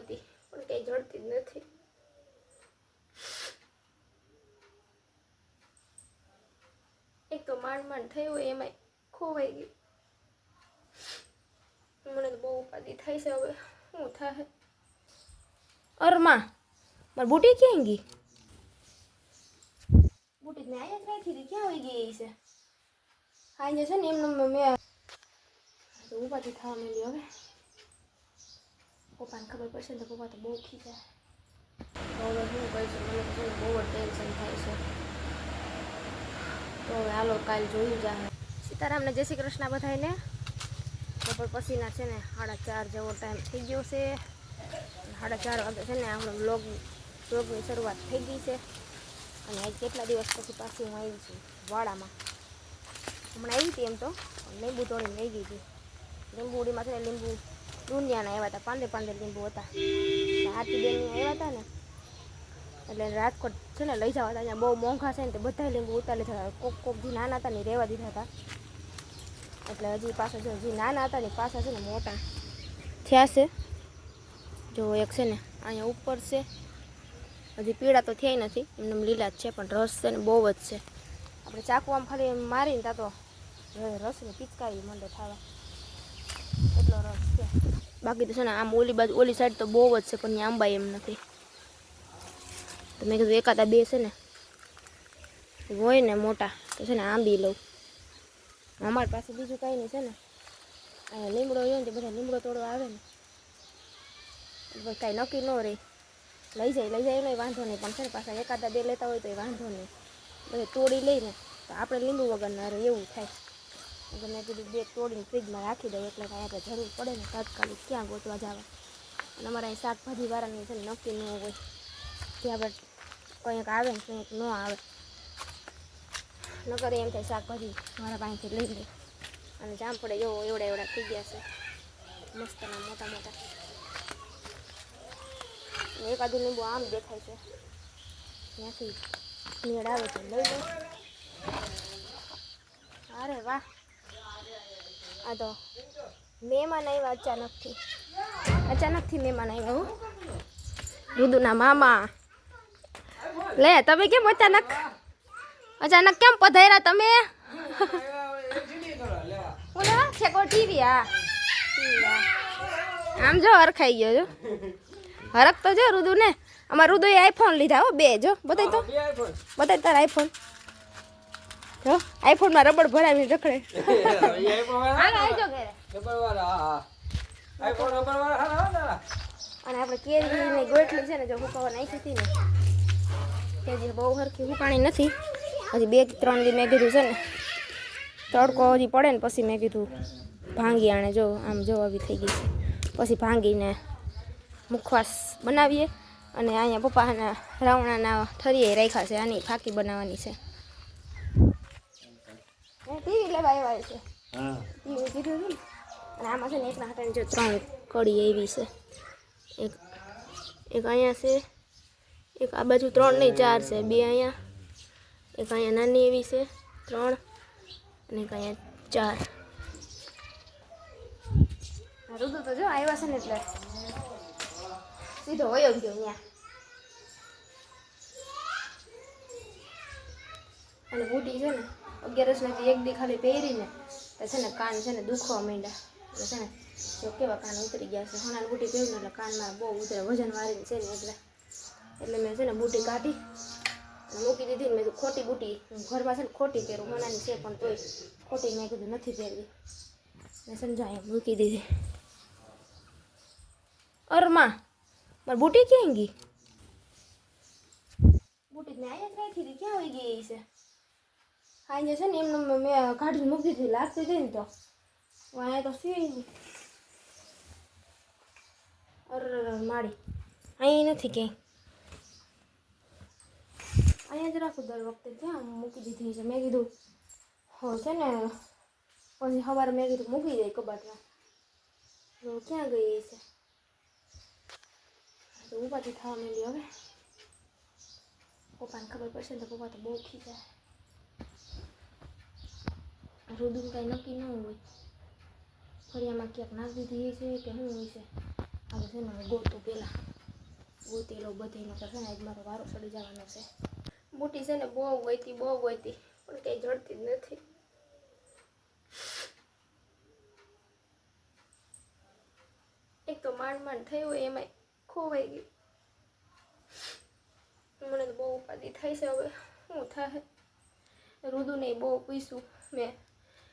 હતી પણ કંઈ જડતી જ નથી. એક તો માંડ માંડ થયું હોય એમાંય ખોવાઈ ગયું. મને તો બહુ ઉપાધિ થાય છે હવે. શું થાય? અરમા મારી બુટી ક્યાં ગઈ? બુટી ને અહીંયા જ રાખી હતી ક્યાં આવી ગઈ છે? આજે છે ને એમને મેં તો ઉપાધિ થવા મળી હવે. પપ્પાને ખબર પડશે તો પપ્પા તો બહુ ખીચાય તો હવે શું કહીશું મને તો બહુ જ ટેન્શન થાય છે. તો હવે હાલો કાલ જોયું જાય સીતારામને જય શ્રી કૃષ્ણ બધાને બપોર પછીના છે ને સાડા ચાર જેવો ટાઈમ થઈ ગયો છે. સાડા ચાર વાગે છે ને આપણે બ્લોગ બ્લોગની શરૂઆત થઈ ગઈ છે. અને આજ કેટલા દિવસ પછી પાછી હું આવી છું, વાડામાં. હમણાં આવી હતી એમ તો લીંબુ તોડીને લઈ ગઈ હતી. લીંબુડીમાં છે ને લીંબુ દુનિયાના આવ્યા હતા, પાંદે પાંદે લીંબુ હતા. હાથી બેન આવ્યા હતા ને, એટલે રાજકોટ છે ને લઈ જવા હતા અહીંયા બહુ મોંઘા છે ને તે બધા લીંબુ ઉતારી લીધા હતા. કોક કોક જે નાના હતા ને રહેવા દીધા હતા. એટલે હજી પાછા જો જે નાના હતા ને પાછા છે ને મોટા થયા છે. જો એક છે ને અહીંયા ઉપર છે. હજી પીળા તો થયા નથી, એમને લીલા જ છે, પણ રસ છે ને બહુ જ છે. આપણે ચાકુ આમ ખાલી મારીને ત્યાં તો રસની પિચકારી મંડે થવા એટલો રસ છે બાકી તો છે ને આમ ઓલી બાજુ ઓલી સાઈડ તો બહુ જ છે, પણ ત્યાં આંબા એમ નથી. તો મેં કીધું એકાદા બે છે ને હોય ને મોટા, તો છે ને આંબી લઉં. અમારી પાસે બીજું કાંઈ નહીં છે ને. અહીંયા લીમડો હોય ને બધા લીમડો તોડવા આવે ને. કાંઈ નક્કી ન રહે. લઈ જાય લઈ જાય એનો વાંધો નહીં. પણ છે ને પાછા એકાદા બે લેતા હોય તો એ વાંધો નહીં. બધે તોડી લઈને તો આપણે લીંબુ વગર ના રહે, એવું થાય. એટલે મેં કીધું બે તોડીને ફ્રીજમાં રાખી દઉં, એટલે કાંઈ આપણે જરૂર પડે ને તાત્કાલિક ક્યાં ગોતવા જવા. અને અમારા અહીં શાકભાજી વાળાની છે ને નક્કી ન હોય. કે આપણે કંઈક આવે ને કંઈક ન આવે. નકર એમ થાય શાકભાજી મારા પાસેથી લઈ લે. અને જામફળે એવો એવડા એવડા થઈ ગયા છે. મસ્તના મોટા મોટા. એકાદું લીંબુ આમ દેખાય છે. ત્યાંથી મેળ આવે છે લઈ લે. અરે વાહ. આ તો મહેમાન આવ્યા અચાનકથી. અચાનકથી મહેમાન આવ્યા હો. રુદુના મામા. લે તમે કેમ અચાનક? અચાનક કેમ પધાર્યા તમે? ટીવી હા. આમ જો હરખાઈ ગયો જો. હરખ તો જો રુદુ ને અમાર રુદુએ આઈફોન લીધા હો બે જો. બતાય તો. બતાય તાર આઈફોન જો આઈફોનમાં રબડ ભરાવીને રખડે. અને આપણે કેરીની ગોટલી છે ને જો હુકાવા નાખી હતી ને. હજી બહુ હરખી હુકાણી નથી. હજી બે ત્રણ દી મેં કીધું છે ને તડકો હજી પડે ને પછી મેં કીધું ભાંગી આણે જો આમ જો આવી થઈ ગઈ છે. પછી ભાંગીને મુખવાસ બનાવીએ. અને અહીંયા પપ્પાના રાવણાના ઠરીએ રાખ્યા છે આની ફાકી બનાવવાની છે. ટીવી લેવા આવ્યા છે. ટીવી કીધું હતું અને આમાં છે ને એકના હાથે જો ત્રણ કડી એવી છે. એક એક અહીંયા છે એક આ બાજુ ત્રણ નહીં ચાર છે. બે અહીંયા એક અહીંયા નાની એવી છે ત્રણ અને એક અહીંયા ચાર. રુદુ તો જો આવ્યા છે ને એટલે સીધો હોય ગયો અહીંયા. અને બુટી છે ને અગિયારસ નથી એક દી ખાલી પહેરીને તો છે ને કાન છે ને દુખવા માંડ્યા. એટલે છે ને જો કેવા કાન ઉતરી ગયા છે. હણાને બુટી પહેરું ને એટલે કાન મારા બહુ ઉતરે વજન વાળીને છે ને એટલે એટલે મેં છે ને બુટી કાઢી અને મૂકી દીધી ને મેં કીધું ખોટી બુટી, હું ઘરમાં છે ને ખોટી પહેરું મનાની છે પણ તોય ખોટી મેં કીધું નથી પહેરવી. મેં સમજાય એમ મૂકી દીધી. અરમાં, મારી બુટી ક્યાં ગઈ? બુટી મેં અહીંયા જ રાખી હતી ક્યાં આવી ગઈ છે? આજે છે ને એમને મેં કાઢીને મૂકી દીધી લાગતી હતી ને તો. હું અહીંયા તો ગઈ. અર માડી અહીંયા નથી ક્યાંય. અહીંયા જ રાખું દર વખતે ત્યાં મૂકી દીધી છે. મેં કીધું હો છે ને પછી સવારે મેં કીધું મૂકી જાય કબાટમાં. તો ક્યાં ગઈ છે? તો ઉભાથી થવા માંડી હવે. પપ્પાને ખબર પડશે ને તો પપ્પા તો બહુ ખીચાય રુદુ કાંઈ નક્કી ન હોય. ફળિયામાં ક્યાંક નાખી દીધી છે કે શું હોય છે હવે છે ને ગોતું પેલા. ગોતી બધીનો બધી છે ને મારો વારો ચડી જવાનો છે. બુટી છે ને બહુ ગોઈતી બહુ ગોઈતી પણ કંઈ જડતી જ નથી. એક તો માંડ માંડ થયું હોય, એમાંય ખોવાઈ ગયું. મને તો બહુ ઉપાધિ થાય છે હવે. શું થાય? રુદુને બહુ પીશું મેં.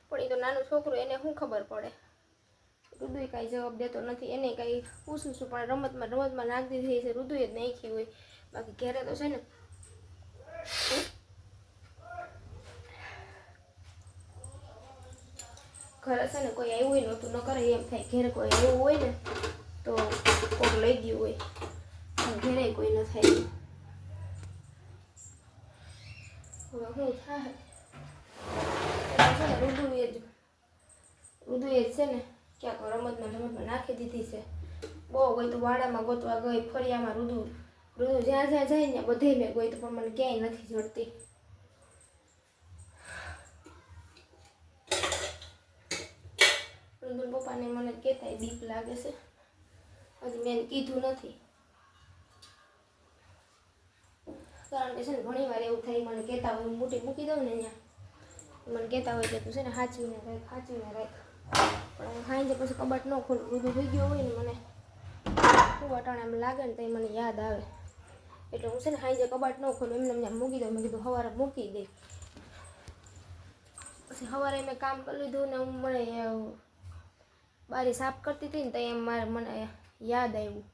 પણ એ તો નાનું છોકરું એને શું ખબર પડે? રુદુએ કાંઈ જવાબ દેતો નથી, એને કાંઈ પૂછું છું, પણ રમતમાં રમતમાં નાખતી થઈ છે રુદુએ જ નાખી હોય. બાકી ઘેરે તો છે ને ઘરે છે ને કોઈ આવ્યું હોય નહોતું, ન કરે એમ થાય. ઘેરે કોઈ આવ્યું હોય ને તો કોક લઈ ગયું હોય. ઘેરે કોઈ ન થાય. હવે શું થાય? છે ને એ જ છે ને, ક્યાંક રમતમાં રમતમાં નાખી દીધી છે. બહુ ગઈ તો વાડામાં ગોતવા ગઈ ફરિયામાં રુદુ રુદુ જ્યાં જ્યાં જાય ને બધે મેં ગઈ તો પણ મને ક્યાંય નથી જડતી. રુદુલ પપ્પાને મને કહેતા બીક લાગે છે. હજી મેં કીધું નથી. કારણ કે છે ને ઘણી વાર એવું થાય, મને કહેતા હોય, હું મોટી મૂકી દઉં ને ત્યાં મને કહેતા હોય કે તું છે ને સાચવીને રાખ સાચવીને રાખ. પણ હું ખાઈને પછી કબાટ ન ખોલું, બધું થઈ ગયું હોય ને મને. ખૂબ અટાણે એમ લાગે ને તો એ મને યાદ આવે. એટલે હું છે ને હાઈ કબાટ ન ખોલું, એમને એમ મૂકી દઉં, મેં કીધું સવારે મૂકી દઈ પછી સવારે મેં કામ કરી લીધું ને હું મને બારી સાફ કરતી હતી ને તો એમ મારે મને યાદ આવ્યું.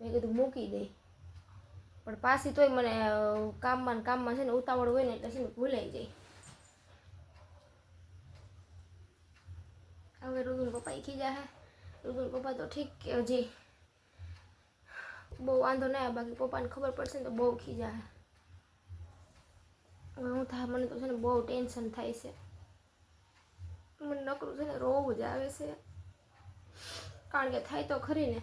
મેં કીધું મૂકી દઈ પણ પાછી તોય મને કામમાં કામમાં છે ને ઉતાવળ હોય ને એટલે છે ને ભૂલાઈ જાય. હવે રુદુલ પપ્પા એ ખીજા હે. રુદુલ પપ્પા તો ઠીક કે હજી બહુ વાંધો ના આવે, બાકી પપ્પાને ખબર પડશે ને તો બહુ ખીજા હવે હું થાય મને તો છે ને બહુ ટેન્શન થાય છે. મને નકરું છે ને રોવું જ આવે છે. કારણ કે થાય તો ખરી ને.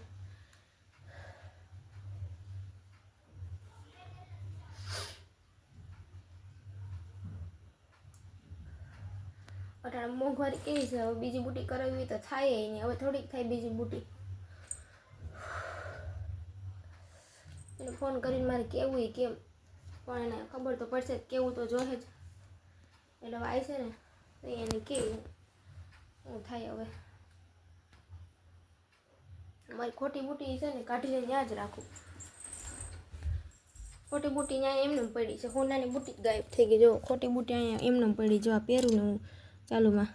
અટાણે મોંઘવારી કેવી છે? હવે બીજી બુટી કરાવી હોય તો થાય નહીં. હવે થોડીક થાય બીજી બુટી. એને ફોન કરીને મારે કેવું કેમ? પણ એને ખબર તો પડશે કેવું તો જોહે જ. એટલે હવે આવશે ને, તો એને કેવું શું થાય હવે. મારી ખોટી બુટી છે ને કાઢીને ત્યાં જ રાખું. ખોટી બુટી ત્યાં એમને પડી છે. હોનાની બુટી ગાયબ થઈ ગઈ. જો, ખોટી બુટી અહીંયા એમને પડી. જો, આ પહેરું ને હું ચાલુમાં.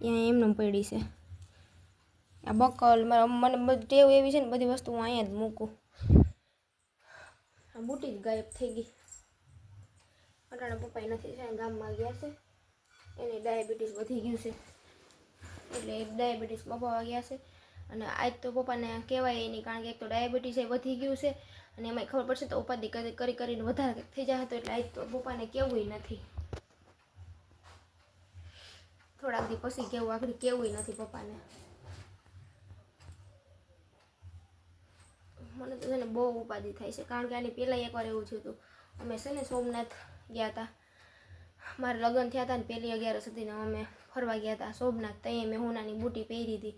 અહીંયા એમને પડી છે. આ બકલ મને બધી, ટેવ એવી છે ને બધી વસ્તુ હું અહીંયા જ મૂકું. આ બુટી જ ગાયબ થઈ ગઈ. અટાણા પપ્પાએ નથી છે ગામમાં ગયા છે. એને ડાયાબિટીસ વધી ગયું છે. એટલે ડાયાબિટીસ બપાવા ગયા છે. અને આજ તો પપ્પાને કહેવાય નહીં, કારણ કે એક તો ડાયાબિટીસ એ વધી ગયું છે. અને એમાં ખબર પડશે તો ઉપાધિ કરી કરી, કરીને વધારે થઈ જાય તો. એટલે આજ તો પપ્પાને કહેવું નથી. થોડાક દી પછી કેવું આગળ કેવું નથી પપ્પાને. મને તો છે ને બહુ ઉપાધિ થાય છે. કારણ કે આની પહેલાં એકવાર એવું થયું હતું. અમે છે ને સોમનાથ ગયા હતા. મારે લગ્ન થયા હતા ને પહેલી અગિયાર સુધીને અમે ફરવા ગયા હતા સોમનાથ. ત્યાં મેં હોનાની બુટી પહેરી હતી.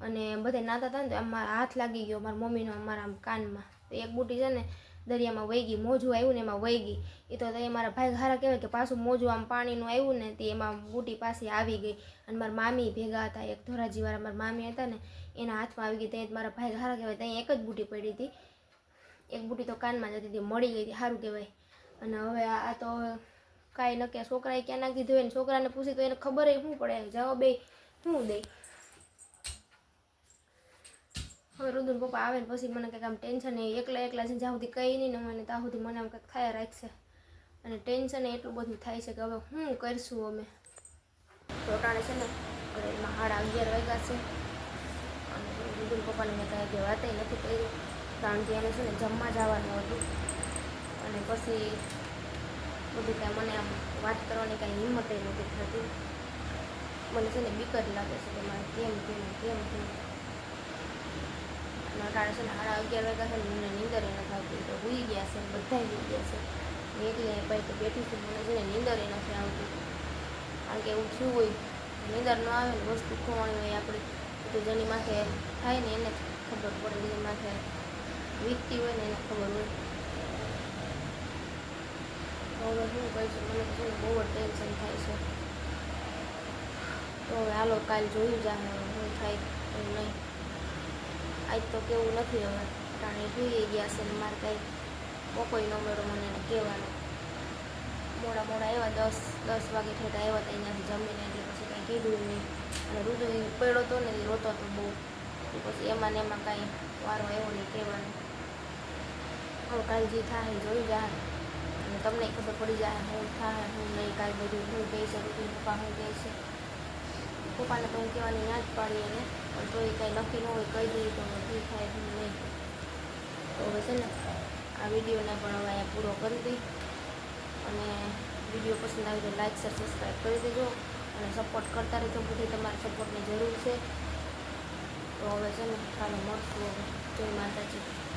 અને બધા નાતા હતા ને તો આમ હાથ લાગી ગયો મારા મમ્મીનો મારા આમ કાનમાં. તો એક બુટી છે ને દરિયામાં વહી ગઈ મોજું આવ્યું ને એમાં વહી ગઈ એ તો એ મારા ભાઈ હારા કહેવાય કે પાછું મોજું આમ પાણીનું આવ્યું ને તે એમાં બુટી પાસે આવી ગઈ. અને મારા મામી ભેગા હતા, એક ધોરાજીવાળા મારા મામી હતા ને, એના હાથમાં આવી ગઈ ત્યાં મારા ભાઈ હારા કહેવાય, ત્યાં એક જ બુટી પડી હતી. એક બુટી તો કાનમાં જતી હતી મળી ગઈ હતી સારું કહેવાય. અને હવે આ તો કાંઈ ન કે છોકરાએ ક્યાં નાખી દીધું હોય ને, છોકરાને પૂછી તો એને ખબર શું પડે જવાબ એ શું દે હવે રુદુન પપ્પા આવે ને પછી મને કંઈક આમ ટેન્શન એ એકલા એકલા છે જ્યાં સુધી કંઈ નહીં ને મને ત્યાં સુધી મને આમ કંઈક થયા રાખશે. અને ટેન્શન એટલું બધું થાય છે કે હવે શું કરશું અમે. રોટાણે છે ને એમાં સાડા અગિયાર વાગ્યા છે. અને રુદુન પપ્પાને મેં કાંઈ કે વાતે નથી કરી. કારણ કે એને છે ને જમવા જવાનું હતું. અને પછી બધું કાંઈ મને આમ વાત કરવાની કાંઈ હિંમત નથી થતી. મને છે ને બીક જ લાગે છે કે મારે કેમ કેમ કેમ કેમ. અટાણે છે ને સાડા અગિયાર વાગ્યા છે ને મને નીંદર નથી આવતી તો ભૂલી ગયા છે બધા ભૂલી ગયા છે. એટલે ભાઈ તો બેઠી છું મને છે ને નીંદર એ નથી આવતી. કારણ કે એવું થયું હોય, નીંદર ન આવે ને વસ્તુ ખોવાની હોય આપણે તો જેની માથે થાય ને એને ખબર પડે, જેની માથે વીતતી હોય ને એને ખબર હોય. હવે શું કહીશું મને તો છે ને બહુ જ ટેન્શન થાય છે. તો હવે હાલો કાલ જોયું જાય હું થાય એવું નહીં. આજ તો કેવું નથી હવે. કારણ ભૂલી ગયા છે ને મારે કંઈ બપોઈ ન મેળો મને એને કહેવાનો. મોડા મોડા આવ્યા, દસ દસ વાગે ઠેઠ આવ્યા હતા અહીંયાથી જમીને એટલે પછી કાંઈ કીધું નહીં. અને રુદુ પડ્યો હતો ને રોતો હતો બહુ. પછી એમાં ને એમાં કાંઈ વારો આવ્યો નહીં કહેવાનો. હવે કાલ જે થાય જોઈ જાય અને તમને ખબર પડી જાય હું થાય, હું નહીં કાલ બધું શું કહી રુદુ પપ્પા હું કહે છે પપ્પાને તો હું કહેવાની ના જ પાડી એને પણ તોય કાંઈ નક્કી ન હોય, કહી દઈએ તો શું થાય નહીં. તો હવે છે ને, આ વિડીયોને પણ હવે અહીંયા પૂરો કરી દઈ. અને વીડિયો પસંદ આવી તો લાઈક, શેર, સબસ્ક્રાઈબ કરી દેજો. અને સપોર્ટ કરતા રહેજો બધી તમારે સપોર્ટની જરૂર છે. તો હવે છે ને, ચાલો મળશું જય માતાજી.